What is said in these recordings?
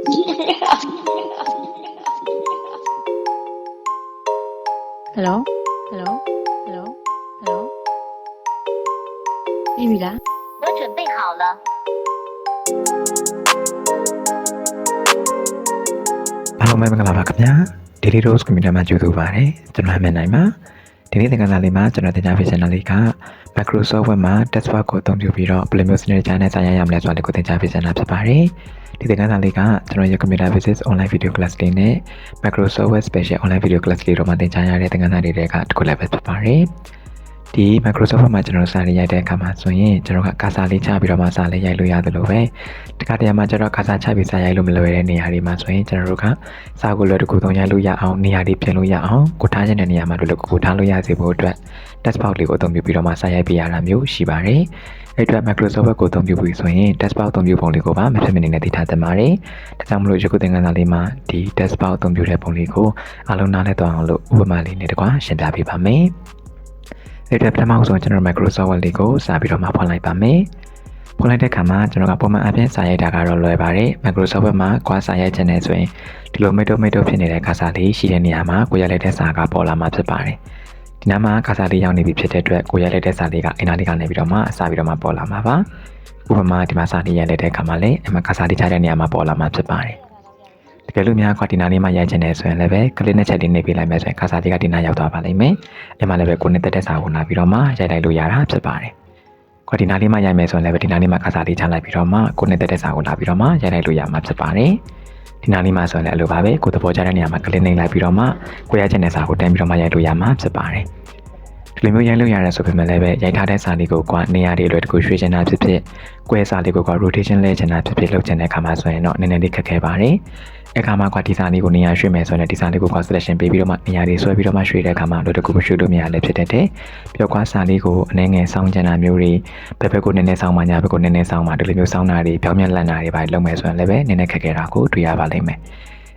ဟယ်လိုဟယ်လိုဟယ်လိုဟယ်လိုပြီးပြီလား 我准备好了。 အားလုံးပဲမင်္ဂလာပါခင်ဗျာ Daily Dose Computer မှာကြိုဆိုပါရစေကျွန်တော်အမြင်နိုင်ပါ ဒီနေ့သင်ခန်းစာလေးမှာကျွန်တော်တင်ပြပေးချင်တဲ့လေးက Microsoft Word မှာ Desktop ကိုအသုံးပြုပြီးတော့ဘယ်လိုမျိုးစနစ်ကြနဲ့စာရရရမလဲဆိုတာလေးကိုသင်ကြားပေးချင်တာဖြစ်ပါတယ်ဒီသင်ခန်းစာလေးကကျွန်တော်ရဲ့ Computer Basics Online Video Class လေးနဲ့ Microsoft Word Special Online Video Class လေးတို့မှာသင်ကြားရတဲ့သင်ခန်းစာလေးတွေကတစ်ခုလည်းပဲဖြစ်ပါတယ် ဒီ Microsoft Word မှာကျွန်တော်စာလေးရိုက်တဲ့အခါမှာဆိုရင်ကျွန်တော်ကကာစာလေးချပြီးတော့မှစာလေးရိုက်လို့ရတယ်လို့ပဲတခါတရံမှာကျွန်တော်ကာစာချပြီးစာရိုက်လို့မလွယ်တဲ့နေရာတွေမှာဆိုရင်ကျွန်တော်တို့ကစာကိုလွယ်တကူသုံးရိုက်လို့ရအောင်နေရာတွေပြင်လို့ရအောင်ကိုထားခြင်းတဲ့နေရာမှာလွယ်လွယ်ကူကူထားလို့ရစေဖို့အတွက် desktop လေးကိုအသုံးပြုပြီးတော့မှစာရိုက်ပေးရတာမျိုးရှိပါတယ်။အဲ့အတွက် Microsoft Word ကိုအသုံးပြုပြီးဆိုရင် desktop အသုံးပြုပုံလေးကိုပါမဖြစ်မနေနဲ့သိထားသင့်ပါတယ်။ဒါကြောင့်မလို့ယခုသင်ခန်းစာလေးမှာဒီ desktop အသုံးပြုတဲ့ပုံလေးကိုအားလုံးနားလည်သွားအောင်လို့ဥပမာလေးနဲ့တကွာရှင်းပြပေးပါမယ်။ အဲ့အတွက်ပထမဆုံးကျွန်တော် Microsoft Word လေးကိုစာပြီးတော့မှဖွင့်လိုက်ပါမယ်။ဖွင့်လိုက်တဲ့အခါမှာကျွန်တော်ကပုံမှန်အပြင်စာရိုက်တာကတော့လွယ်ပါတယ်။ Microsoft Word မှာကွာစာရိုက်ခြင်းနဲ့ဆိုရင်ဒီလိုမိတ်တုမိတ်တုဖြစ်နေတဲ့ကာစာလေးရှိတဲ့နေရာမှာကိုရလိုက်တဲ့စာကပေါ်လာမှာဖြစ်ပါတယ်။ဒီနားမှာကာစာလေးရောက်နေပြီဖြစ်တဲ့အတွက်ကိုရလိုက်တဲ့စာလေးကအင်တာလေးကနေပြီးတော့မှအစာပြီးတော့မှပေါ်လာမှာပါ။ဥပမာဒီမှာစာလေးရိုက်လိုက်တဲ့အခါမှာလည်းအမှကာစာလေးချတဲ့နေရာမှာပေါ်လာမှာဖြစ်ပါတယ်။ တကယ်လို့များကွာဒီနားလေးမှာရိုက်ခြင်းနဲ့ဆိုရင်လည်းပဲကလစ်နဲ့ချက်လေးနေပေးလိုက်မယ်ဆိုရင်ကာစာလေးကဒီနားရောက်သွားပါလိမ့်မယ်။အဲ့မှာလည်းပဲကိုနဲ့တက်တဲ့စာကိုလာပြီးတော့မှရိုက်လိုက်လို့ရတာဖြစ်ပါတယ်။ခွဒီနားလေးမှရိုက်မယ်ဆိုရင်လည်းပဲဒီနားလေးမှာခါစားလေးချလိုက်ပြီးတော့မှကိုနဲ့တက်တဲ့စာကိုလာပြီးတော့မှရိုက်လိုက်လို့ရမှာဖြစ်ပါတယ်ဒီနားလေးမှာဆိုရင်လည်းအလိုပါပဲကိုသဘောကျတဲ့နေရာမှာကလစ်နေလိုက်ပြီးတော့မှကိုရချင်တဲ့စာကိုတန်းပြီးတော့မှရိုက်လို့ရမှာဖြစ်ပါတယ် ဒီလိုမျိုးရိုက်လို့ရတဲ့ဆိုပေမဲ့လည်းပဲရိုက်ထားတဲ့စာလေးကိုကနေရာတွေအလွယ်တကူရွှေ့ချင်တာဖြစ်ဖြစ်ကွဲစာလေးကိုက rotation လဲချင်တာဖြစ်ဖြစ်လုပ်ချင်တဲ့အခါမှာဆိုရင်တော့နည်းနည်းလေးခက်ခဲပါတယ်အခါမှာကွာဒီစာလေးကိုနေရာရွှေ့မယ်ဆိုရင်ဒီစာလေးကိုက selection ပေးပြီးတော့မှနေရာတွေဆွဲပြီးတော့မှရွှေ့တဲ့အခါမှာလိုတကူမရွှေ့လို့မရလည်းဖြစ်တတ်တယ်။ပြောကွာစာလေးကိုအနေငယ်စောင်းချင်တာမျိုးတွေဘက်ဘက်ကိုနည်းနည်းစောင်းမှညာဘက်ကိုနည်းနည်းစောင်းမှဒီလိုမျိုးစောင်းတာတွေပြောင်းပြန်လန့်တာတွေပါလုပ်မယ်ဆိုရင်လည်းပဲနည်းနည်းခက်ခဲတာကိုတွေ့ရပါလိမ့်မယ်။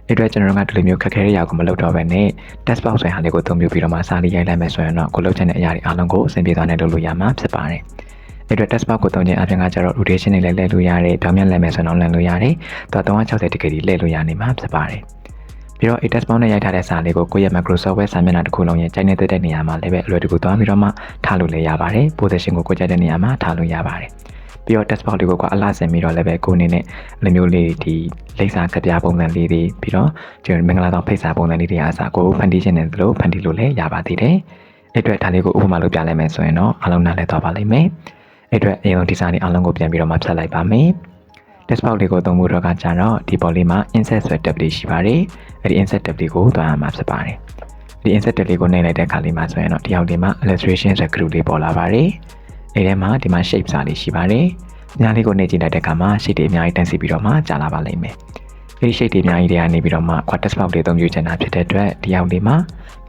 အဲ့အတွက်ကျွန်တော်တို့ကဒီလိုမျိုးခက်ခဲတဲ့ຢာကိုမလုပ်တော့ဘဲနဲ့ test box ဆိုရင်ဟာလေးကိုအသုံးပြုပြီးတော့မှစာလေးရိုက်လိုက်မယ်ဆိုရင်တော့ကိုလုပ်ချင်တဲ့အရာတွေအားလုံးကိုအဆင်ပြေသွားနိုင်လို့လို့ရမှာဖြစ်ပါတယ်။အဲ့အတွက် test box ကိုသုံးခြင်းအပြင်ကကျတော့ rotation တွေလည်းလဲလို့ရတယ်ပြောင်းပြန်လဲမယ်ဆိုရင်တော့လဲလို့ရတယ်။တော့360 degree လဲလို့ရနေမှာဖြစ်ပါတယ်။ပြီးတော့ a test box နဲ့ရိုက်ထားတဲ့စာလေးကိုကိုယ့်ရဲ့ Microsoft Word စာမျက်နှာတစ်ခုလုံးရဲ့ကြိုက်နေတဲ့နေရာမှာလည်းပဲအလွယ်တကူသွားပြီးတော့မှထားလို့လည်းရပါတယ်။ position ကိုကိုယ်ကြိုက်တဲ့နေရာမှာထားလို့ရပါတယ်။ ပြီးတော့ test box လေးကိုကအလားဆင်ပြီးတော့လည်းပဲကိုယ်အနေနဲ့လိုမျိုးလေးဒီလိပ်စာကပြပုံစံလေးတွေပြီးတော့ကျွန်တော်မင်္ဂလာဆောင်ဖိတ်စာပုံစံလေးတွေအားစာကိုဖန်တီးခြင်းနဲ့လို့ဖန်တီးလို့လည်းရပါသေးတယ်။အဲ့အတွက်ဒါလေးကိုဥပမာလုပ်ပြလိုက်မယ်ဆိုရင်တော့အားလုံးနားလည်သွားပါလိမ့်မယ်။အဲ့အတွက်အရင်ဒီစာလေးအားလုံးကိုပြန်ပြီးတော့မှဖြတ်လိုက်ပါမယ်။ desktop လေးကိုသုံးဖို့တော့ကကြတော့ဒီပေါ်လေးမှာ insert ဆိုတဲ့ tab လေးရှိပါတယ်။အဲဒီ insert tab လေးကိုသွားရမှာဖြစ်ပါတယ်။ဒီ insert tab လေးကိုနှိပ်လိုက်တဲ့အခါလေးမှာဆိုရင်တော့ဒီအောက်လေးမှာ illustration ဆိုတဲ့ group လေးပေါ်လာပါတယ်။ အဲဒီထဲမှာဒီမှာ shape စာလေးရှိပါတယ်။ညာလေးကိုနှိပ်ကြည့်လိုက်တဲ့အခါမှာ shape တွေအများကြီးတန်းစီပြီးတော့မှကြာလာပါလိမ့်မယ်။အဲဒီ shape တွေအများကြီးတွေကနေပြီးတော့မှ quad desktop လေးသုံးပြချင်တာဖြစ်တဲ့အတွက်ဒီအောက်လေးမှာ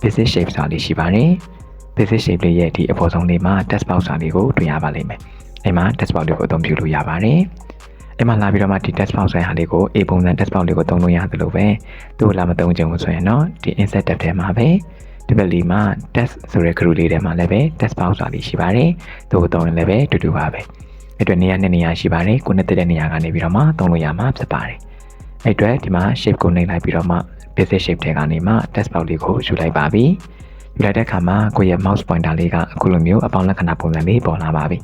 basic shape စာလေးရှိပါတယ်။ basic shape လေးရဲ့ဒီအပေါ်ဆုံးလေးမှာ text box စာလေးကိုတွေ့ရပါလိမ့်မယ်။အဲဒီမှာ text box လေးကိုအသုံးပြုလို့ရပါတယ်။အဲ့မှာလာပြီးတော့မှဒီ test box ဆိုတဲ့ဟာလေးကို A ပုံစံ test box လေးကိုသုံးလို့ရတယ်လို့ပဲသူ့ကိုလာမသုံးချင်ဘူးဆိုရင်တော့ဒီ insert tab ထဲမှာပဲ ဒီဘက်လေးမှာ test ဆိုတဲ့ group လေးထဲမှာလည်းပဲ test box ဆိုတာလေးရှိပါတယ်သူ့ကိုသုံးရင်လည်းပဲတူတူပါပဲအဲ့အတွက်နေရာနဲ့နေရာရှိပါတယ်ကိုနဲ့တဲ့နေရာကနေပြီးတော့မှသုံးလို့ရမှာဖြစ်ပါတယ်အဲ့အတွက်ဒီမှာ shape ကိုနှိပ်လိုက်ပြီးတော့မှ basic shape ထဲကနေမှ test box လေးကိုယူလိုက်ပါပြီယူလိုက်တဲ့အခါမှာကိုယ့်ရဲ့ mouse pointer လေးကအခုလိုမျိုးအပေါင်းလက္ခဏာပုံစံလေးပေါ်လာပါပြီ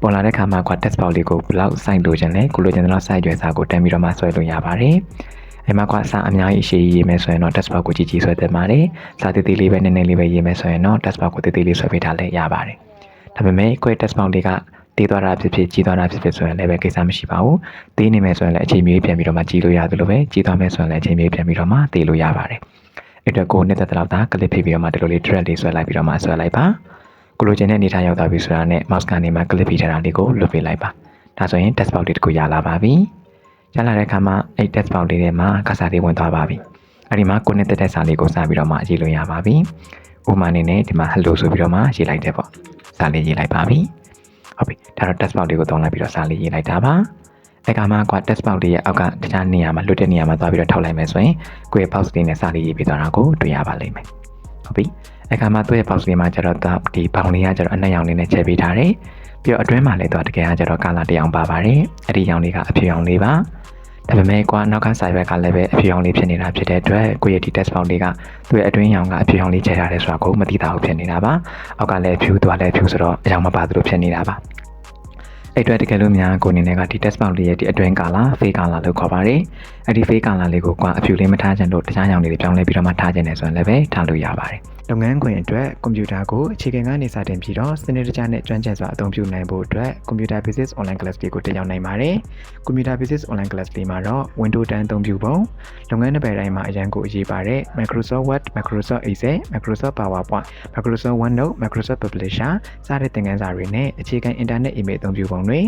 ပေါ်လာတဲ့ခါမှာကွာ text box လေးကိုဘလောက် size လိုချင်လဲကိုလိုချင်တဲ့လောက် size ရွယ်စာကိုတန်းပြီးတော့မှဆွဲလို့ရပါတယ်။ အဲမှာကွာစာအများကြီးအရှိကြီးရေးမယ်ဆိုရင်တော့ text box ကိုကြီးကြီးဆွဲသင့်ပါတယ်။စာသေးသေးလေးပဲနည်းနည်းလေးပဲရေးမယ်ဆိုရင်တော့ text box ကိုသေးသေးလေးဆွဲပေးထားလဲရပါတယ်။ဒါပေမဲ့ကိုယ့် text box လေးကတည်သွားတာဖြစ်ဖြစ်ကြီးသွားတာဖြစ်ဖြစ်ဆိုရင်လည်းပဲကိစ္စမရှိပါဘူး။တည်နေမယ်ဆိုရင်လည်းအချိန်မီပြန်ပြီးတော့မှကြီးလို့ရတယ်လို့ပဲကြီးသွားမယ်ဆိုရင်လည်းအချိန်မီပြန်ပြီးတော့မှတည်လို့ရပါတယ်။အဲ့တော့ကိုယ်နဲ့တက်တဲ့လောက်သာ clip ဖိပြီးတော့မှဒီလိုလေး drag လေးဆွဲလိုက်ပြီးတော့မှဆွဲလိုက်ပါ။ကိုလိုချင်တဲ့အနေထားရောက်သွားပြီဆိုတာနဲ့ mouse ကနေမှ clip ဖိထားတာလေးကိုလွတ်ပေးလိုက်ပါဒါဆိုရင် test box လေးတစ်ခုရလာပါပြီ ရလာတဲ့အခါမှာအဲ့ test box လေးထဲမှာကစားလေးဝင်သွားပါပြီအဲ့ဒီမှာကိုနဲ့တက်တဲ့စာလေးကိုစပြီးတော့မှရေးလို့ရပါပြီဥပမာအနေနဲ့ဒီမှာ hello ဆိုပြီးတော့မှရေးလိုက်တယ်ပေါ့စာလေးရေးလိုက်ပါပြီဟုတ်ပြီဒါတော့ test box လေးကိုတောင်းလိုက်ပြီးတော့စာလေးရေးလိုက်တာပါအဲ့ကမှကွာ test box လေးရဲ့အောက်ကတခြားနေရာမှာလွတ်တဲ့နေရာမှာသွားပြီးတော့ထောက်လိုက်မယ်ဆိုရင်ကိုယ့်ရဲ့ box လေးနဲ့စာလေးရေးပြီးသွားတာကိုတွေ့ရပါလိမ့်မယ်ဟုတ်ပြီအခါမှာသူ့ရဲ့ box လေးမှာကျတော့ဒီဘောင်လေးကကျတော့အနက်ရောင်လေးနဲ့ချက်ပေးထားတယ် ပြီးတော့အတွင်းမှာလည်းသူကတကယ်ကကျတော့ကာလာတစ်ရောင်ပါပါတယ်အဲ့ဒီရောင်လေးကအဖြူရောင်လေးပါဒါပေမဲ့ကွာနောက်က cyber ကလည်းပဲအဖြေအောင်လေးဖြစ်နေတာဖြစ်တဲ့အတွက်ကိုယ့်ရဲ့ဒီ test box လေးကသူ့ရဲ့အတွင်းရောင်ကအဖြေအောင်လေးချိန်ရတယ်ဆိုတာကိုမသိတာဘူးဖြစ်နေတာပါအောက်ကလည်းဖြူသွားလည်းဖြူဆိုတော့အရောင်မပါသလိုဖြစ်နေတာပါအဲ့အတွက်တကယ်လို့များကိုအနေနဲ့ကဒီ test box လေးရဲ့ဒီအတွင်းကာလာ fake ကာလာလို့ခေါ်ပါတယ်အဲ့ဒီ fake ကာလာလေးကိုကွာအဖြူလေးမထားချင်လို့တခြားရောင်လေးတွေပြောင်းလဲပြီးတော့မှထားချင်တယ်ဆိုရင်လည်းပဲထားလို့ရပါတယ် လုပ်ငန်းခွင်အတွက်ကွန်ပျူတာကိုအခြေခံကနေစတင်ပြီးတော့စနစ်တကျနဲ့ကျွမ်းကျင်စွာအသုံးပြုနိုင်ဖို့အတွက် Computer Basics Online Class လေးကိုတက်ရောက်နိုင်ပါတယ်။ Computer Basics Online Class လေးမှာတော့ Windows 10အသုံးပြုပုံလုပ်ငန်းတစ်ပယ်တိုင်းမှာအရန်ကိုအရေးပါတဲ့ Microsoft Word, Microsoft Excel, Microsoft PowerPoint, Microsoft OneNote, Microsoft Publisher စတဲ့သင်ခန်းစာတွေနဲ့အခြေခံ Internet Email အသုံးပြုပုံတွေ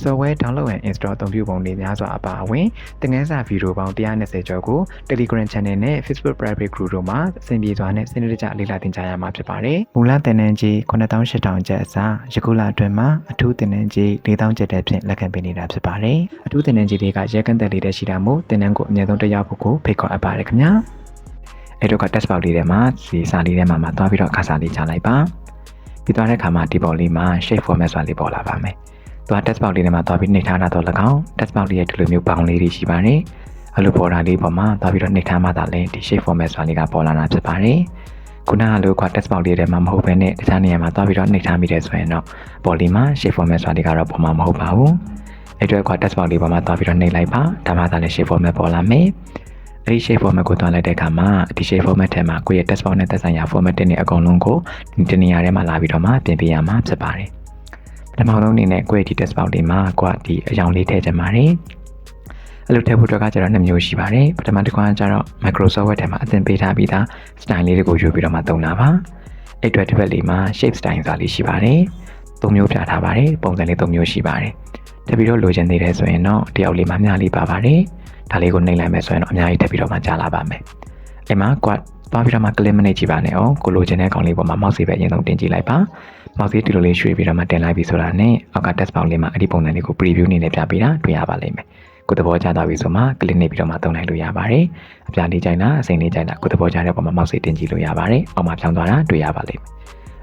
Software Download and Install အသုံးပြုပုံတွေများစွာအပါအဝင်သင်ခန်းစာဗီဒီယိုပေါင်း120ကျော်ကို Telegram Channel နဲ့ Facebook Private Group တို့မှာအဆင်ပြေစွာနဲ့စနစ်တကျလေ့လာသင်ကြားရမှာဖြစ်ပါတယ်။မူလသင်တန်းကြီး9800ကျပ်အစားယခုလအတွင်းမှာအထူးသင်တန်းကြီး4000ကျပ်တဲ့ဖြင့်လက်ခံပေးနေတာဖြစ်ပါတယ်။အထူးသင်တန်းကြီးတွေကရဲကန့်သက်လေးတဲ့ရှိတာမို့သင်တန်းကိုအမြဲတမ်းတက်ရောက်ဖို့ကိုဖိတ်ခေါ်အပ်ပါတယ်ခင်ဗျာ။အဲ့တော့က test box လေးထဲမှာဒီစာလေးထဲမှာမှာသွားပြီးတော့အခါစာလေးချလိုက်ပါ။ပြီးသွားတဲ့အခါမှာဒီပေါ်လေးမှာ shape format ဆိုတာလေးပေါ်လာပါမယ်။သွား test box လေးထဲမှာသွားပြီးနှိပ်ထားတာတော့၎င်း test box လေးရဲ့ဒီလိုမျိုးပေါင်းလေးတွေရှိပါတယ်။အဲ့လိုပေါ်တာလေးပေါ်မှာသွားပြီးတော့နှိပ်ထားမှသာလဲဒီ shape format ဆိုတာလေးကပေါ်လာတာဖြစ်ပါတယ်။ ခုနကလိုက test box လေးထဲမှာမဟုတ်ဘဲနဲ့တခြားနေရာမှာသွားပြီးတော့နှိပ်ထားမိတယ်ဆိုရင်တော့ပေါ်လီမှာ shape format ဆိုတာလေးကတော့ပေါ်မှာမဟုတ်ပါဘူး။အဲ့တော့က test box လေးပေါ်မှာသွားပြီးတော့နှိပ်လိုက်ပါဒါမှသာလဲ shape format ပေါ်လာမယ်။အဲ့ဒီ shape format ကိုတွန်းလိုက်တဲ့အခါမှာဒီ shape format ထဲမှာကိုယ့်ရဲ့ test box နဲ့သက်ဆိုင်ရာ format တွေနဲ့အကုန်လုံးကိုဒီတနေရာထဲမှာလာပြီးတော့မှပြင်ပေးရမှာဖြစ်ပါတယ်။ပထမဆုံးအနေနဲ့ကိုယ့်ရဲ့ဒီ test box လေးမှာကိုကဒီအယောင်လေးထည့်ချင်ပါတယ်။ အဲ့လိုထည့်ဖို့အတွက်ကကျတော့နှစ်မျိုးရှိပါတယ်ပထမတစ်ခါကျတော့ Microsoft Word ထဲမှာအသင်ပေးထားပြီးသား style လေးတွေကိုယူပြီးတော့မှသုံးတာပါအဲ့အတွက်တစ်ပတ်လေးမှာ shape style ဆိုတာလေးရှိပါတယ်သုံးမျိုးပြထားပါတယ်ပုံစံလေးသုံးမျိုးရှိပါတယ်တပြီးတော့လိုချင်သေးတယ်ဆိုရင်တော့တယောက်လေးမှမျှလေးပါပါတယ်ဒါလေးကိုနှိပ်လိုက်မယ်ဆိုရင်တော့အများကြီးတက်ပြီးတော့မှကြားလာပါမယ်အဲ့မှာ quad သွားပြီးတော့မှ click မနေကြည့်ပါနဲ့အောင်ကိုလိုချင်တဲ့ကောင်လေးပေါ်မှာ mouse ပဲအရင်ဆုံးတင်ကြည့်လိုက်ပါ mouse ဒီလိုလေးရွှေ့ပြီးတော့မှတင်လိုက်ပြီဆိုတာနဲ့အောက်က text box လေးမှာအဲ့ဒီပုံစံလေးကို preview အနေနဲ့ပြပေးတာတွေ့ရပါလိမ့်မယ် ကိုယ်သဘောကျသွားပြီဆိုမှ click နေပြီးတော့မှသုံးနိုင်လို့ရပါတယ်။အပြာလေးကြိုင်တာအစိမ်လေးကြိုင်တာကိုယ်သဘောကျတဲ့ပုံမှာ mouse တင်ကြည့်လို့ရပါတယ်။အောက်မှာပြောင်းသွားတာတွေ့ရပါလိမ့်မယ်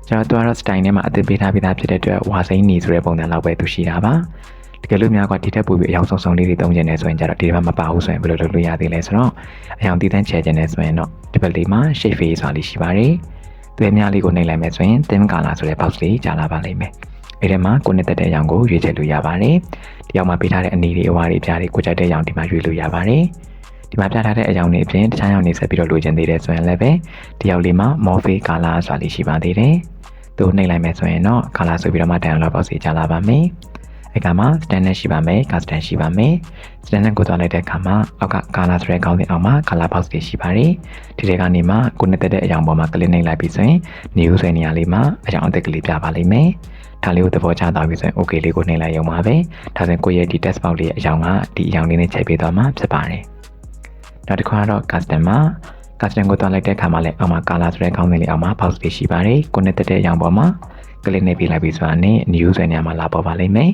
။ကျွန်တော်တို့ကတော့ style ထဲမှာအသစ်ပေးထားပြီးသားဖြစ်တဲ့အတွက်ဝါစိမ့်နေဆိုတဲ့ပုံစံလောက်ပဲသူရှိတာပါ။တကယ်လို့များကဒီထက်ပိုပြီးအယောင်ဆုံးဆုံးလေးတွေသုံးကျင်နေဆိုရင်ကျတော့ဒီဘက်မပါဘူးဆိုရင်ဘယ်လိုလုပ်လို့ရသေးလဲဆိုတော့အယောင်တည်တန်းချဲကျင်နေဆိုရင်တော့ဒီဘက်လေးမှာ shape face ဆိုတာလေးရှိပါတယ်။သူရဲ့များလေးကိုနှိပ်လိုက်မယ်ဆိုရင် thin color ဆိုတဲ့ box လေးကြာလာပါလိမ့်မယ်။ အဲ့ဒီမှာကိုနှစ်သက်တဲ့အရောင်ကိုရွေးချယ်လို့ရပါတယ်။ဒီအောင်မှာပေးထားတဲ့အနီတွေအဝါတွေပြားတွေကိုကြိုက်တဲ့အရောင်ဒီမှာရွေးလို့ရပါတယ်။ဒီမှာပြထားတဲ့အရောင်တွေအပြင်တခြားရောင်တွေဆက်ပြီးတော့လိုချင်သေးတယ်ဆိုရင်လည်းပဲဒီရောင်လေးမှာ morphe color ဆိုတာလေးရှိပါသေးတယ်။သူနှိပ်လိုက်မယ်ဆိုရင်တော့ color ဆိုပြီးတော့မှ download box ကြီးကြာလာပါမယ်။ အဲ့ကမှာ standard ရှိပါမယ် custom ရှိပါမယ် standard ကိုသွားလိုက်တဲ့အခါမှာအောက်က color ဆိုတဲ့ခေါင်းစဉ်အောက်မှာ color box တွေရှိပါတယ်ဒီတွေကနေမှကိုနှစ်သက်တဲ့အရောင်ပေါ်မှာ click နှိပ်လိုက်ပြီးဆိုရင် new ဆိုတဲ့နေရာလေးမှာအရောင်အသစ်ကလေးပြပါလိမ့်မယ်ဒါလေးကိုသဘောကျသွားပြီဆိုရင် okay လေးကိုနှိပ်လိုက်ရုံပါပဲဒါဆိုရင်ကိုယ့်ရဲ့ဒီ test box လေးရဲ့အရောင်ကဒီအရောင်လေးနဲ့ချိန်ပေးသွားမှာဖြစ်ပါတယ်နောက်တစ်ခါတော့ custom မှာ custom ကိုသွားလိုက်တဲ့အခါမှာလည်းအောက်မှာ color ဆိုတဲ့ခေါင်းစဉ်လေးအောက်မှာ box တွေရှိပါတယ်ကိုနှစ်သက်တဲ့အရောင်ပေါ်မှာ click နှိပ်ပြီးလိုက်ပြီးဆိုတာနဲ့ new ဆိုတဲ့နေရာမှာလာပေါ်ပါလိမ့်မယ်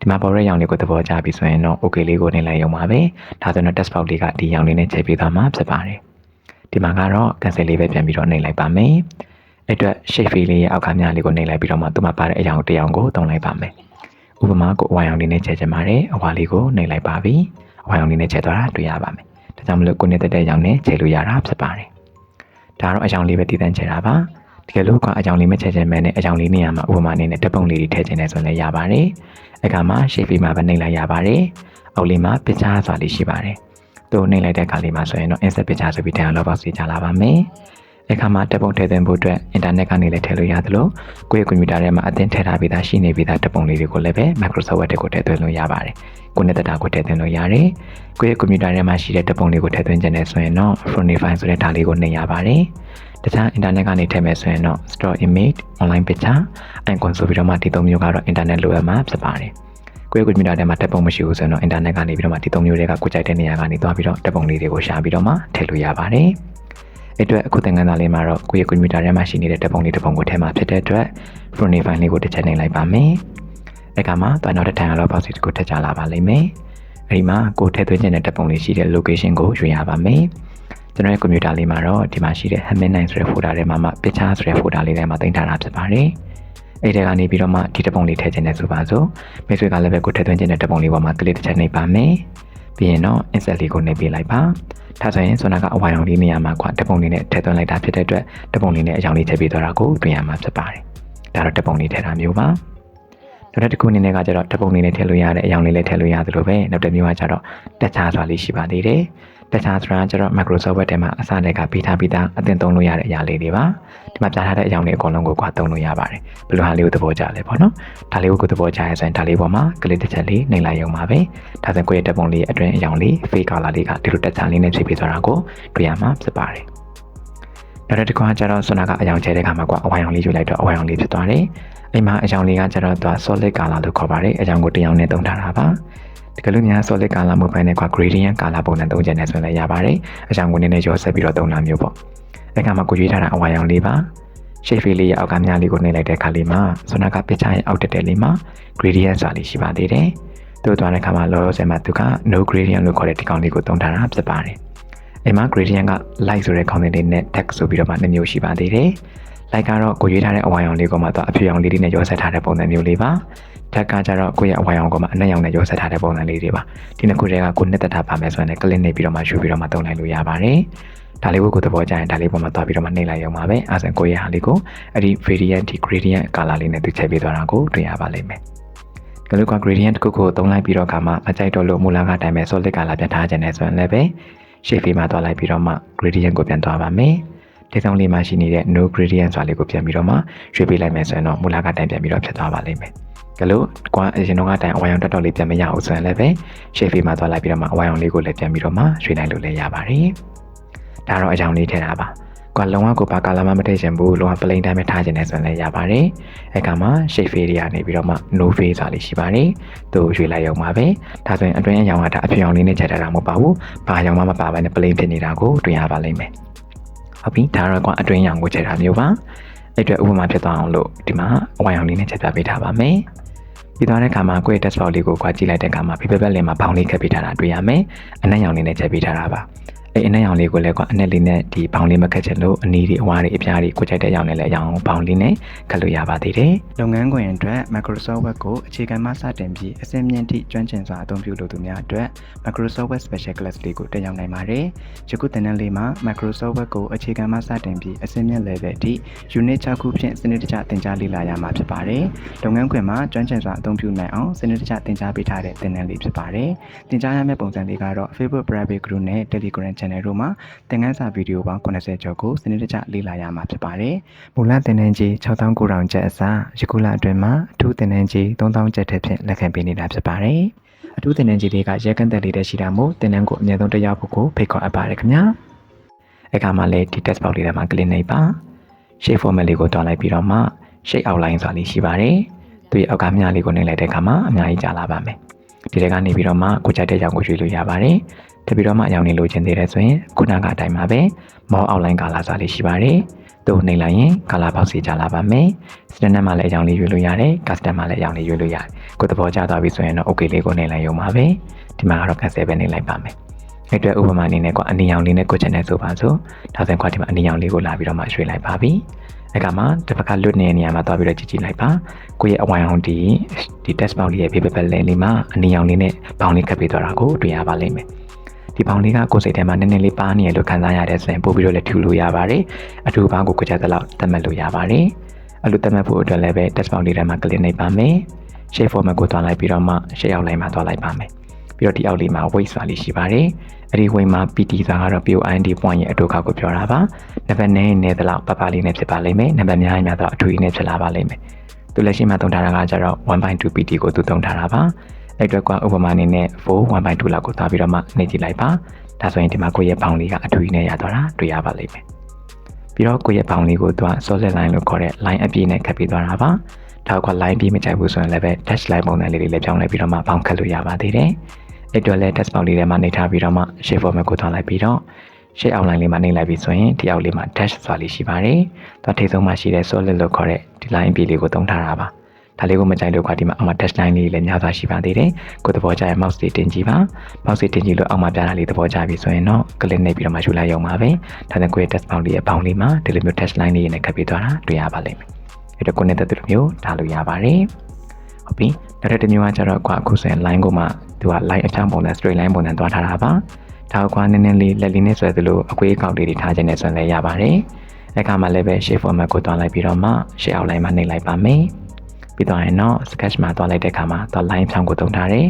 ဒီမှာပေါ်တဲ့ရောင်လေးကိုသဘောကျပြီဆိုရင်တော့ okay လေးကိုနှိပ်လိုက်ရုံပါပဲဒါဆိုတော့ test box လေးကဒီရောင်လေးနဲ့ချိန်ပေးသွားမှာဖြစ်ပါတယ်ဒီမှာကတော့ cancel လေးပဲပြန်ပြီးတော့နှိပ်လိုက်ပါမယ်အဲ့အတွက် shape file လေးရဲ့အောက်ကမြလေးကိုနှိပ်လိုက်ပြီးတော့မှသူ့မှာပါတဲ့အရောင်တစ်ရောင်ကိုတုံးလိုက်ပါမယ်ဥပမာကိုအဝါရောင်လေးနဲ့ချိန်ချင်ပါတယ်အဝါလေးကိုနှိပ်လိုက်ပါပြီအဝါရောင်လေးနဲ့ချိန်သွားတာတွေ့ရပါမယ်ဒါကြောင့်မလို့ကိုနေတဲ့တဲ့ရောင်နဲ့ချိန်လို့ရတာဖြစ်ပါတယ်ဒါကတော့အရောင်လေးပဲတည်တံ့ချိန်တာပါ တကယ်လို့ကအကြောင်လေးမချက်ချင်မဲနဲ့အကြောင်လေးနေရာမှာဥပမာအနေနဲ့ဓပုံလေးတွေထည့်ချင်တယ်ဆိုရင်လည်းရပါတယ်။အခါမှာ shape မှာပဲနှိပ်လိုက်ရပါတယ်။အောက်လေးမှာ picture ဆိုတာလေးရှိပါတယ်။သူ့နှိပ်လိုက်တဲ့အခါလေးမှာဆိုရင်တော့ insert picture ဆိုပြီး dialog box ကြီးကြာလာပါမယ်။အခါမှာဓပုံထည့်သွင်းဖို့အတွက် internet ကနေလည်းထည့်လို့ရသလိုကိုယ့်ရဲ့ကွန်ပျူတာထဲမှာအသင်ထည့်ထားပြီးသားရှိနေပြီးသားဓပုံလေးတွေကိုလည်းပဲ Microsoft Word ကိုထည့်သွင်းလို့ရပါတယ်။ကိုယ်နဲ့တတာကိုထည့်သွင်းလို့ရတယ်။ကိုယ့်ရဲ့ကွန်ပျူတာထဲမှာရှိတဲ့ဓပုံလေးကိုထည့်သွင်းခြင်းနဲ့ဆိုရင်တော့ Frontify ဆိုတဲ့ဓာတ်လေးကိုနှိပ်ရပါတယ်။ တခြား internet ကနေထည့်မယ်ဆိုရင်တော့ store image online picture icon ဆိုပြီးတော့မှဒီသုံးမျိုးကတော့ internet လိုအပ်မှာဖြစ်ပါတယ်။ကိုယ့်ရဲ့ကွန်ပျူတာထဲမှာတက်ပုံမရှိဘူးဆိုရင်တော့ internet ကနေပြီးတော့မှဒီသုံးမျိုးတွေကကိုကြိုက်တဲ့နေရာကနေသွားပြီးတော့တက်ပုံလေးတွေကိုရှာပြီးတော့မှထည့်လို့ရပါတယ်။အဲ့အတွက်အခုသင်ခန်းစာလေးမှာတော့ကိုယ့်ရဲ့ကွန်ပျူတာထဲမှာရှိနေတဲ့တက်ပုံလေးတစ်ပုံကိုထည့်မှာဖြစ်တဲ့အတွက် front file လေးကိုတစ်ချက်နှိပ်လိုက်ပါမယ်။အဲ့ကမှသွားနောက်တစ်ထိုင် alors box ကိုထည့်ကြလာပါလိမ့်မယ်။အဲ့ဒီမှာကိုထည့်သွင်းခြင်းတဲ့တက်ပုံလေးရှိတဲ့ location ကိုရွေးရပါမယ်။ ကျွန်တော်ရဲ့ကွန်ပျူတာလေးမှာတော့ဒီမှာရှိတဲ့ Hamid9 ဆိုတဲ့ folder ထဲမှာမှ picture ဆိုတဲ့ folder လေးထဲမှာတင်ထားတာဖြစ်ပါတယ်။အဲ့ဒီကနေပြီးတော့မှဒီတပုံလေးထည့်ခြင်းနဲ့ဆိုပါစို့မိတ်ဆွေကလည်းပဲကိုထည့်သွင်းခြင်းတဲ့တပုံလေးပေါ်မှာ click တစ်ချက်နှိပ်ပါမယ်။ပြီးရင်တော့ insert လေးကိုနှိပ်ပေးလိုက်ပါဒါဆိုရင်ဆွမ်းနာကအဝိုင်အောင်လေးနေရာမှာကွာတပုံလေးနဲ့ထည့်သွင်းလိုက်တာဖြစ်တဲ့အတွက်တပုံလေးနဲ့အကြောင်းလေးထည့်ပေးသွားတာကိုတွေ့ရမှာဖြစ်ပါတယ်ဒါတော့တပုံလေးထည့်တာမျိုးပါနောက်တစ်ခုအနေနဲ့ကကျတော့တပုံလေးနဲ့ထည့်လို့ရတဲ့အကြောင်းလေးလည်းထည့်လို့ရသလိုပဲနောက်တစ်မျိုးကကျတော့တခြားစွာလေးရှိပါသေးတယ် တခြားဆိုတာကျတော့ Microsoft Word ထဲမှာအစတည်းကပေးထားပြီးသားအသင်သုံးလို့ရတဲ့အရာလေးတွေပါဒီမှာပြထားတဲ့အကြောင်းလေးအကုန်လုံးကိုကွာသုံးလို့ရပါတယ်ဘယ်လိုဟာလေးကိုသဘောကျလဲပေါ့နော်ဒါလေးကိုကိုသဘောကျရဲဆိုရင်ဒါလေးပေါ်မှာကလစ်တစ်ချက်လေးနှိပ်လိုက်ရုံပါပဲဒါဆိုကိုယ့်ရဲ့တက်ပုံလေးအတွင်းအကြောင်းလေး fake color လေးကဒီလိုတက်ချာလေးနဲ့ဖြည့်ပေးသွားတာကိုတွေ့ရမှာဖြစ်ပါတယ်နောက်တစ်ခါကျတော့ဆွမ်းနာကအယောင်ချဲတဲ့ခါမှာကွာအဝိုင်အောင်လေးယူလိုက်တော့အဝိုင်အောင်လေးဖြစ်သွားတယ်အိမ်မှာအကြောင်းလေးကကျတော့သူက solid color လို့ခေါ်ပါတယ်အကြောင်းကိုတရားနဲ့သုံးထားတာပါ တကယ်လို့များ solid color မဟုတ်ဘဲနဲ့ကွာ gradient color ပုံစံသုံးချင်တယ်ဆိုရင်လည်းရပါတယ်အကြောင်းကိုနည်းနည်းရောဆက်ပြီးတော့သုံးတာမျိုးပေါ့အဲ့ကမှာကိုရွေးထားတာအဝိုင်အောင်လေးပါရှေ့ဖေးလေးရဲ့အောက်ကမြလေးကိုနှိပ်လိုက်တဲ့အခါလေးမှာဆွမ်းနာက picture ရဲ့အောက်တက်တဲ့လေးမှာ gradient ဆိုတာလေးရှိပါသေးတယ်သူ့သွားတဲ့အခါမှာလောလောဆယ်မှာသူက no gradient လို့ခေါ်တဲ့ဒီကောင်လေးကိုသုံးထားတာဖြစ်ပါတယ်။အဲ့မှာ gradient က light ဆိုတဲ့ခေါင်းစဉ်လေးနဲ့ text ဆိုပြီးတော့မှနှစ်မျိုးရှိပါသေးတယ်။ light ကတော့ကိုရွေးထားတဲ့အဝိုင်အောင်လေးကိုမှတော့အဖြူရောင်လေးတွေနဲ့ရောဆက်ထားတဲ့ပုံစံမျိုးလေးပါ။ text ကကျတော့ကိုယ့်ရဲ့အဝိုင်အောင်ကိုမှအနက်ရောင်နဲ့ရောဆက်ထားတဲ့ပုံစံလေးတွေပါ။ဒီနှစ်ခုတည်းကကိုနှစ်သက်တာပါမယ်ဆိုရင်လည်း click နေပြီးတော့မှယူပြီးတော့မှသုံးလိုက်လို့ရပါတယ်။ဒါလေးကိုကိုသဘောကျရင်ဒါလေးပေါ်မှာသွားပြီးတော့မှနှိပ်လိုက်ရုံပါပဲအဲဒါကိုယ့်ရဲ့ဟာလေးကိုအဲ့ဒီ variant ဒီ gradient color လေးနဲ့သူချက်ပေးသွားတာကိုတွေ့ရပါလိမ့်မယ်ကလေးက gradient တစ်ခုကိုသုံးလိုက်ပြီးတော့ကမှမကြိုက်တော့လို့မူလကအတိုင်းပဲ solid color ပြန်ထားခြင်းနဲ့ဆိုရင်လည်းပဲ shape ဖေးမှာသွားလိုက်ပြီးတော့မှ gradient ကိုပြန်သွားပါမယ် ဒီဆောင်လေးမှာရှိနေတဲ့ no gradient ဆိုတာလေးကိုပြန်ပြီးတော့မှရွှေ့ပေးလိုက်မယ်ဆိုရင်တော့မူလကတိုင်းပြန်ပြီးတော့ဖြစ်သွားပါလိမ့်မယ်ကလို့ကွာအရင်တော့ကတိုင်အဝိုင်အောင်တက်တော့လေးပြန်မရအောင်ဆိုရင်လည်းပဲ shape ဖေးမှာသွားလိုက်ပြီးတော့မှအဝိုင်အောင်လေးကိုလည်းပြန်ပြီးတော့မှရွှေ့လိုက်လို့လည်းရပါတယ်ဒါတော့အကြောင်းလေးထည့်တာပါကွာလုံးဝကိုပါကာလာမမထည့်ချင်ဘူးလုံးဝ plain တိုင်းပဲထားချင်တယ်ဆိုရင်လည်းရပါတယ်အဲကမှာ shape fade တွေကနေပြီးတော့မှ no fade ဆိုတာလေးရှိပါတယ်သူ့ကိုရွှေ့လိုက်ရုံပါပဲဒါဆိုရင်အတွင်းအရောင်ကဒါအဖြူရောင်လေးနဲ့ချက်ထားတာမဟုတ်ပါဘူးဘာရောင်မှမပါဘဲနဲ့ plain ဖြစ်နေတာကိုတွေ့ရပါလိမ့်မယ် ဟုတ်ပြီဒါတော့ကွာအတွင်းရောင်ကိုချက်ထားမျိုးပါအဲ့အတွက်ဥပမာဖြစ်သွားအောင်လို့ဒီမှာအဝိုင်ရောင်လေးနဲ့ချက်ပြပေးထားပါမယ်ပြီးသွားတဲ့အခါမှာကိုယ့်ရဲ့ test box လေးကိုကွာကြည့်လိုက်တဲ့အခါမှာ paper bag လေးမှာဘောင်းလေးခက်ပေးထားတာတွေ့ရမယ်အနက်ရောင်လေးနဲ့ချက်ပေးထားတာပါ အဲ့အနက်ရောင်လေးကိုလည်းကွာအနက်လေးနဲ့ဒီဘောင်လေးမခက်ချင်လို့အနီးတွေအဝါးတွေအပြားတွေကိုကြိုက်တဲ့ရောင်နဲ့လည်းအရောင်ဘောင်လေးနဲ့ခက်လို့ရပါသေးတယ်။လုပ်ငန်းခွင်အတွက် Microsoft Word ကိုအခြေခံမှစတင်ပြီးအဆင့်မြင့်ထိကျွမ်းကျင်စွာအသုံးပြုလိုသူများအတွက် Microsoft Word Special Class လေးကိုတက်ရောက်နိုင်ပါတယ်။ယခုသင်တန်းလေးမှာ Microsoft Word ကိုအခြေခံမှစတင်ပြီးအဆင့်မြင့် level အထိ Unit 6ခုဖြင့်စနစ်တကျသင်ကြားလေ့လာရမှာဖြစ်ပါတယ်။လုပ်ငန်းခွင်မှာကျွမ်းကျင်စွာအသုံးပြုနိုင်အောင်စနစ်တကျသင်ကြားပေးထားတဲ့သင်တန်းလေးဖြစ်ပါတယ်။သင်ကြားရမယ့်ပုံစံလေးကတော့ Facebook Private Group နဲ့ Telegram Channel တို့မှာသင်ခန်းစာဗီဒီယိုပေါင်း80ကျော်ကိုစနစ်တကျလေ့လာရမှာဖြစ်ပါတယ်။မူလသင်တန်းကြီး6900ကျပ်အစားယခုလအတွင်းမှာအထူးသင်တန်းကြီး3000ကျပ်ထက်ဖြင့်လက်ခံပေးနေတာဖြစ်ပါတယ်။အထူးသင်တန်းကြီးတွေကရဲကန့်တက်လေးတဲ့ရှိတာမို့သင်တန်းကိုအမြဲဆုံးတက်ရောက်ဖို့ကိုဖိတ်ခေါ်အပ်ပါတယ်ခင်ဗျာ။အခါမှာလည်းဒီ test box လေးထဲမှာ click နေပါ။ shape format လေးကိုတွန်းလိုက်ပြီးတော့မှ shape outline ဆိုတာလေးရှိပါတယ်။သူရဲ့အောက်ကမြလေးကိုနှိပ်လိုက်တဲ့အခါမှာအများကြီးကြာလာပါမယ်။ဒီထဲကနေပြီးတော့မှကိုကြိုက်တဲ့ကြောင်ကိုရွေးလို့ရပါတယ်။ တပြီးတော့မှအရောင်နေလိုချင်သေးတယ်ဆိုရင်ခုနကအတိုင်းပါပဲမောင်းအောက်လိုင်းကာလာစာလေးရှိပါတယ်။သူ့နှိပ်လိုက်ရင်ကာလာပေါက်စီကြလာပါမယ်။ standard မှာလည်းအရောင်လေးရွေးလို့ရတယ်။ custom မှာလည်းအရောင်လေးရွေးလို့ရတယ်။ကိုယ်သဘောကျသွားပြီဆိုရင်တော့ okay လေးကိုနှိပ်လိုက်ရုံပါပဲ။ဒီမှာကတော့ cancel ပဲနှိပ်လိုက်ပါမယ်။အဲ့အတွက်ဥပမာအနေနဲ့ကအနီရောင်လေးနဲ့ကိုချင်တဲ့ဆိုပါစို့ဒါဆိုရင်ခွာဒီမှာအနီရောင်လေးကိုလာပြီးတော့မှရွှေ့လိုက်ပါပြီ။အဲ့ကမှတစ်ဖက်ကလွတ်နေတဲ့နေရာမှာသွားပြီးတော့ကြည့်ကြည့်လိုက်ပါကိုယ့်ရဲ့အဝိုင်အောင်ဒီဒီ test box လေးရဲ့ paper bag လေးမှာအနီရောင်လေးနဲ့ဘောင်းလေးကပ်ပေးသွားတာကိုတွေ့ရပါလိမ့်မယ် ဒီပေါင်လေးကကိုယ်စိတ်ထဲမှာနည်းနည်းလေးပါနေရလို့ခံစားရတဲ့ဆိုရင်ပို့ပြီးတော့လည်းထူလို့ရပါတယ်အထူပေါင်းကိုကြက်တဲ့လောက်သတ်မှတ်လို့ရပါတယ်အဲ့လိုသတ်မှတ်ဖို့အတွက်လည်းပဲ test box လေးထဲမှာ click နှိပ်ပါမယ် shape format ကိုတွန်းလိုက်ပြီးတော့မှ shape outline မှာတွန်းလိုက်ပါမယ်ပြီးတော့ဒီအောက်လေးမှာ weight ဆိုတာလေးရှိပါတယ်အဲ့ဒီ weight မှာ PT ဆိုတာကတော့ POIND point ရဲ့အတူခောက်ကိုပြောတာပါနံပါတ်နည်းနည်းသလောက်ပပလေးနဲ့ဖြစ်ပါလိမ့်မယ်နံပါတ်များများတော့အထူကြီးနဲ့ဖြစ်လာပါလိမ့်မယ်သူလက်ရှိမှာသုံးထားတာကကျတော့1.2 PT ကိုသူသုံးထားတာပါ အဲ့အတွက်ကဥပမာအနေနဲ့4 1.2လောက်ကိုသွားပြီးတော့မှနှိပ်ကြည့်လိုက်ပါဒါဆိုရင်ဒီမှာကိုယ့်ရဲ့ဘောင်လေးကအထူကြီးနဲ့ရသွားတာတွေ့ရပါလိမ့်မယ်ပြီးတော့ကိုယ့်ရဲ့ဘောင်လေးကိုသူက solid line လို့ခေါ်တဲ့ line အပြည့်နဲ့ခတ်ပြီးသွားတာပါဒါက line ပြီးမကြိုက်ဘူးဆိုရင်လည်းပဲ dash line ပုံစံလေးတွေလည်းပြောင်းလဲပြီးတော့မှဘောင်ခတ်လို့ရပါသေးတယ်အဲ့အတွက်လည်း test box လေးထဲမှာနေထားပြီးတော့မှ shape format ကိုသွားလိုက်ပြီးတော့ shape outline လေးမှာနှိပ်လိုက်ပြီးဆိုရင်ဒီအောက်လေးမှာ dash ဆိုတာလေးရှိပါတယ်။သူထိပ်ဆုံးမှာရှိတဲ့ solid လို့ခေါ်တဲ့ဒီ line အပြည့်လေးကိုသုံးထားတာပါ။ ဒါလေးကိုမကြိုက်လို့ခွာဒီမှာအောက်မှာ touch line လေးလည်းများစွာရှိပါသေးတယ်ကိုသဘောကျရင် mouse လေးတင်ကြည့်ပါ mouse လေးတင်ကြည့်လို့အောက်မှာပြတာလေးသဘောကျပြီဆိုရင်တော့ click နှိပ်ပြီးတော့မှယူလိုက်ရုံပါပဲဒါနဲ့ကိုယ့်ရဲ့ touch box လေးရဲ့ဘောင်လေးမှာဒီလိုမျိုး touch line လေးနဲ့ခပ်ပြီးသွားတာတွေ့ရပါလိမ့်မယ်အဲ့တော့ကိုနဲ့တဲ့ဒီလိုမျိုးထားလို့ရပါတယ်ဟုတ်ပြီနောက်တစ်မျိုးကကျတော့ကွာအခုဆိုရင် line ကိုမှသူက line အချောင်းပုံစံ straight line ပုံစံသွားထားတာပါဒါကွာနည်းနည်းလေးလက်လေးနဲ့ဆွဲသလိုအကွေးအကောက်လေးတွေထားခြင်းနဲ့ဆွဲလဲရပါတယ်အခါမှာလည်းပဲ shape format ကိုတွားလိုက်ပြီးတော့မှ shape outline မှာနှိပ်လိုက်ပါမယ် ပြီးတော့ရင်တော့ sketch မှာတွားလိုက်တဲ့အခါမှာတော့ line ဖြောင်းကိုသုံးထားတယ်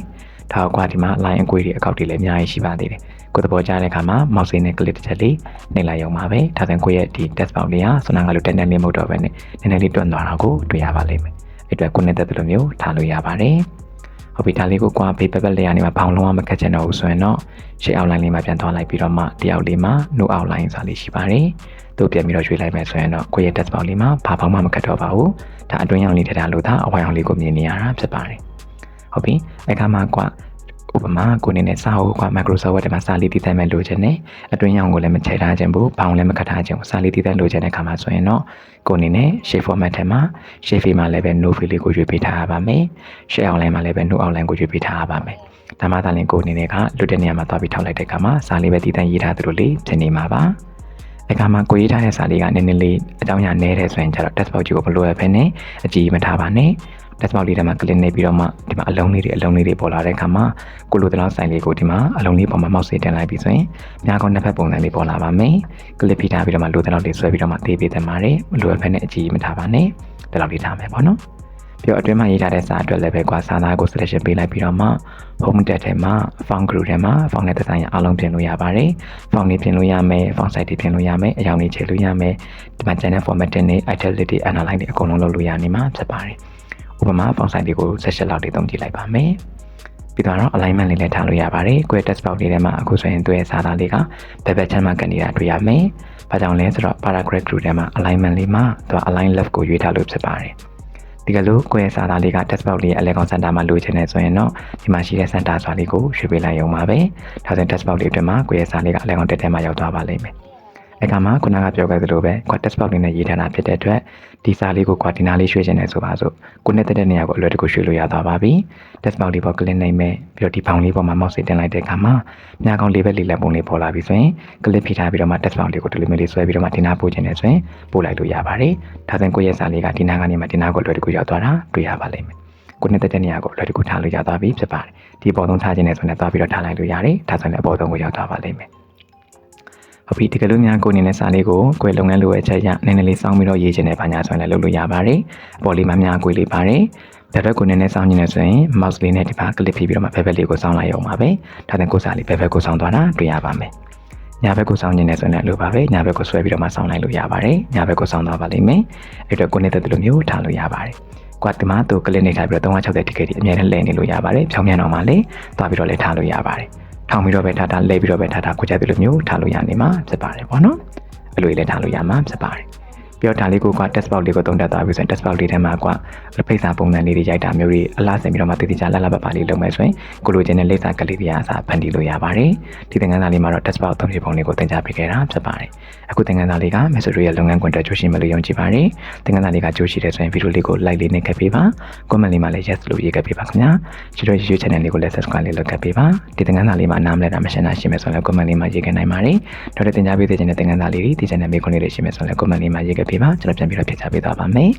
ဒါကွာဒီမှာ line အကွေးတွေအကောက်တွေလည်းအများကြီးရှိပါသေးတယ်ကိုယ်တဘောကြားတဲ့အခါမှာ mouse နဲ့ click တစ်ချက်လေးနှိပ်လိုက်ရုံပါပဲဒါဆိုရင်ကိုယ့်ရဲ့ဒီ text box လေးဟာဆွမ်းနာကလို့တက်တက်လေးမဟုတ်တော့ဘဲနဲ့နည်းနည်းလေးတွန့်သွားတာကိုတွေ့ရပါလိမ့်မယ်အဲ့အတွက်ကိုယ်နဲ့တက်တဲ့လိုမျိုးထားလို့ရပါတယ်ဟုတ်ပြီဒါလေးကိုကွာဘေးပက်ပက်လေးကနေမှဘောင်လုံးဝမခက်ချင်တော့ဘူးဆိုရင်တော့ shape outline လေးမှာပြန်သွားလိုက်ပြီးတော့မှတယောက်လေးမှာ no outline ဆိုတာလေးရှိပါတယ်။ သူပြန်ပြီးတော့ရွေးလိုက်မယ်ဆိုရင်တော့ကိုယ့်ရဲ့ text box လေးမှာဘာဘောင်မှမခက်တော့ပါဘူး။ဒါအတွင်းအောင်လေးထည့်ထားလို့ဒါအဝိုင်အောင်လေးကိုမြင်နေရတာဖြစ်ပါတယ်။ဟုတ်ပြီ။အခါမှာကွာဥပမာကိုနေနဲ့စာအုပ်ကွာ Microsoft Word မှာစာလေးတည်တိုင်းမဲ့လိုချင်တယ်အတွင်းရောင်ကိုလည်းမချဲထားခြင်းဘူးဘောင်လည်းမခတ်ထားခြင်းဘူးစာလေးတည်တိုင်းလိုချင်တဲ့ခါမှာဆိုရင်တော့ကိုနေနဲ့ shape format ထဲမှာ shape fill မှာလည်းပဲ no fill လေးကိုရွေးပေးထားရပါမယ် share outline မှာလည်းပဲ no outline ကိုရွေးပေးထားရပါမယ်ဒါမှသာလျှင်ကိုအနေနဲ့ကလွတ်တဲ့နေရာမှာသွားပြီးထောက်လိုက်တဲ့အခါမှာစာလေးပဲတည်တိုင်းရေးထားသလိုလေးဖြစ်နေမှာပါ အခါမှာကိုရေးထားတဲ့စာလေးကနည်းနည်းလေးအကြောင်းအရာနည်းတယ်ဆိုရင်ကျတော့ text box ကြီးကိုမလိုရဘဲနဲ့အကြည့်မထားပါနဲ့ text box လေးထဲမှာ click နေပြီးတော့မှဒီမှာအလုံးလေးတွေအလုံးလေးတွေပေါ်လာတဲ့အခါမှာကိုလိုတလောက်ဆိုင်လေးကိုဒီမှာအလုံးလေးပေါ်မှာ mouse တင်လိုက်ပြီးဆိုရင်ညာကောနှစ်ဖက်ပုံစံလေးပေါ်လာပါမယ် click ဖိထားပြီးတော့မှလိုတလောက်လေးဆွဲပြီးတော့မှသေးပေးတယ်ပါတယ်မလိုရဘဲနဲ့အကြည့်မထားပါနဲ့ဒီလောက်လေးထားမယ်ပေါ့နော် ပြီးတော့အတွင်းမှာရေးထားတဲ့စာအတွက်လည်းပဲကွာစာသားကို selection ပေးလိုက်ပြီးတော့မှ home tab ထဲမှာ font group ထဲမှာ font နဲ့သက်ဆိုင်ရာအားလုံးပြင်လို့ရပါတယ်။ font တွေပြင်လို့ရမယ် font size တွေပြင်လို့ရမယ်အရောင်တွေချိန်လို့ရမယ်ဒီမှာ channel formatting တွေ italic တွေ underline တွေအကုန်လုံးလုပ်လို့ရနေမှာဖြစ်ပါတယ်။ဥပမာ font size တွေကို16လောက်တွေသုံးကြည့်လိုက်ပါမယ်။ပြီးတော့ alignment လေးလည်းထားလို့ရပါတယ်။ quick text box လေးထဲမှာအခုဆိုရင်သူ့ရဲ့စာသားလေးကဘယ်ဘက်ချမ်းမှာကန်နေတာတွေ့ရမယ်။ဘာကြောင့်လဲဆိုတော့ paragraph group ထဲမှာ alignment လေးမှာသူက align left ကိုရွေးထားလို့ဖြစ်ပါတယ်။ ဒီကလို့ကိုယ့်ရဲ့စာသားလေးက text box လေးရဲ့အလဲကောင်စင်တာမှာလိုချင်နေဆိုရင်တော့ဒီမှာရှိတဲ့စင်တာစွာလေးကိုရွှေ့ပေးလိုက်ရုံပါပဲ။ဒါဆိုရင် text box လေးအတွင်းမှာကိုယ့်ရဲ့စာလေးကအလဲကောင်တက်ထဲမှာရောက်သွားပါလိမ့်မယ်။ အဲ့ကမှခုနကပြောခဲ့သလိုပဲကို text box လေးနဲ့ရေးထားတာဖြစ်တဲ့အတွက်ဒီစာလေးကိုကွာဒီနာလေးရွှေ့ချင်တယ်ဆိုပါစို့ကိုနဲ့တက်တဲ့နေရာကိုအလွယ်တကူရွှေ့လို့ရသွားပါပြီ။ text box လေးပေါ် click နိုင်မယ်ပြီးတော့ဒီဘောင်လေးပေါ်မှာ mouse တင်လိုက်တဲ့အခါမှာညကောင်လေးပဲလေးလက်ပုံလေးပေါ်လာပြီဆိုရင် click ဖိထားပြီးတော့မှ text box လေးကိုဒီလိုမျိုးလေးဆွဲပြီးတော့မှဒီနာပို့ချင်တယ်ဆိုရင်ပို့လိုက်လို့ရပါတယ်။ဒါဆိုရင်ကိုယ့်ရဲ့စာလေးကဒီနာကနေမှဒီနာကိုအလွယ်တကူရောက်သွားတာတွေ့ရပါလိမ့်မယ်။ကိုနဲ့တက်တဲ့နေရာကိုအလွယ်တကူထားလို့ရသွားပြီဖြစ်ပါတယ်။ဒီပေါ်သုံးထားခြင်းနဲ့ဆိုရင်သွားပြီးတော့ထားလိုက်လို့ရတယ်။ဒါဆိုရင်အပေါ်သုံးကိုရောက်သွားပါလိမ့်မယ်။ ဟုတ်ပြီဒီကလေးများကိုအနေနဲ့စာလေးကိုကိုယ်လုပ်ငန်းလိုအပ်ချက်ရနည်းနည်းလေးစောင်းပြီးတော့ရေးခြင်းနဲ့ဘာညာဆိုရင်လည်းလုပ်လို့ရပါတယ်။အပေါ်လေးမှများကိုယ်လေးပါတယ်။ဘယ်ဘက်ကိုနည်းနည်းစောင်းနေလဲဆိုရင် mouse လေးနဲ့ဒီမှာ click ဖိပြီးတော့မှဘယ်ဘက်လေးကိုစောင်းလိုက်ရုံပါပဲ။ဒါဆိုရင်ကိုယ်စာလေးဘယ်ဘက်ကိုစောင်းသွားတာတွေ့ရပါမယ်။ညာဘက်ကိုစောင်းနေတယ်ဆိုရင်လည်းလိုပါပဲ။ညာဘက်ကိုဆွဲပြီးတော့မှစောင်းလိုက်လို့ရပါတယ်။ညာဘက်ကိုစောင်းသွားပါလိမ့်မယ်။အဲ့တော့ကိုယ်နေတဲ့လိုမျိုးထားလို့ရပါတယ်။ကွာဒီမှာသူ click နေထားပြီးတော့360 ticket ဒီအများနဲ့လဲနေလို့ရပါတယ်။ဖြောင်းမြန်အောင်ပါလေ။သွားပြီးတော့လည်းထားလို့ရပါတယ်။ ထောင်ပြီးတော့ပဲထားထားလဲပြီးတော့ပဲထားထားကိုကြတဲ့လိုမျိုးထားလို့ရနေမှာဖြစ်ပါတယ်ပေါ့နော်။အဲ့လိုလေးထားလို့ရမှာဖြစ်ပါတယ်။ ပြီးတော့ဒါလေးကိုက test box လေးကိုသုံးတက်သွားပြီဆိုရင် test box လေးထဲမှာကဖိတ်စာပုံစံလေးတွေရိုက်တာမျိုးတွေအလားဆင်ပြီးတော့မှတည်တည်ချာလှလှပပလေးလုပ်မယ်ဆိုရင်ကိုလိုချင်တဲ့လိပ်စာကလေးတွေအစားဖန်တီးလို့ရပါတယ်ဒီသင်ခန်းစာလေးမှာတော့ test box သုံးဖြပုံလေးကိုသင်ကြားပေးခဲ့တာဖြစ်ပါတယ်အခုသင်ခန်းစာလေးက message ရဲ့လုပ်ငန်းခွင်အတွက်ကြိုးရှိမလို့ယုံကြည်ပါတယ်သင်ခန်းစာလေးကကြိုးရှိတယ်ဆိုရင်ဗီဒီယိုလေးကို like လေးနဲ့ခက်ပေးပါ comment လေးမှာလည်း yes လို့ရေးခဲ့ပေးပါခင်ဗျာချစ်တို့ YouTube channel လေးကိုလည်း subscribe လေးလုပ်ခဲ့ပေးပါဒီသင်ခန်းစာလေးမှာနားမလည်တာမရှင်းတာရှိမယ်ဆိုရင်လည်း comment လေးမှာရေးခဲ့နိုင်ပါတယ်တော့တင်ကြားပေးသေးတဲ့သင်ခန်းစာလေးတွေဒီ channel မေးခွန်းလေးတွေရှိမယ်ဆိုရင်လည်း comment လေးမှာရေးခဲ့ပေးပါကျွန်တော်ပြန်ပြီးတော့ဖြေချပေးသွားပါမယ်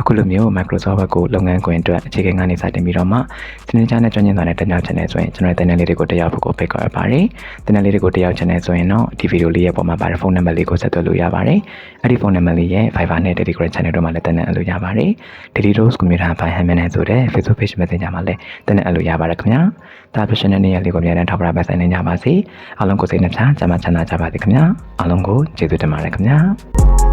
အခုလိုမျိုး Microsoft Word ကိုလုပ်ငန်းခွင်အတွက်အခြေခံကနေစတင်ပြီးတော့မှစနေချာနဲ့ကျွမ်းကျင်သွားတဲ့တညာ channel ဆိုရင်ကျွန်တော်တဲ့ channel လေးတွေကိုတက်ရောက်ဖို့ကိုဖိတ်ခေါ်ရပါတယ်။ channel လေးတွေကိုတက်ရောက် channel ဆိုရင်တော့ဒီဗီဒီယိုလေးရဲ့ပုံမှာပါတဲ့ဖုန်းနံပါတ်လေးကိုဆက်သွယ်လို့ရပါတယ်။အဲ့ဒီဖုန်းနံပါတ်လေးရဲ့ Viber နဲ့ Telegram channel တို့မှာလည်းတက်နေလို့ရပါတယ်။ Daily Dose Computer by Hammond ဆိုတဲ့ Facebook page Messenger မှာလည်းတက်နေလို့ရပါတယ်ခင်ဗျာ။ဒါ professional နေရာလေးကိုအများနဲ့ထောက်ပံ့ပေးဆိုင်နေကြပါစေ။အားလုံးကိုစိတ်နှပြချမ်းသာချမ်းသာကြပါစေခင်ဗျာ။အားလုံးကိုကျေးဇူးတင်ပါတယ်ခင်ဗျာ။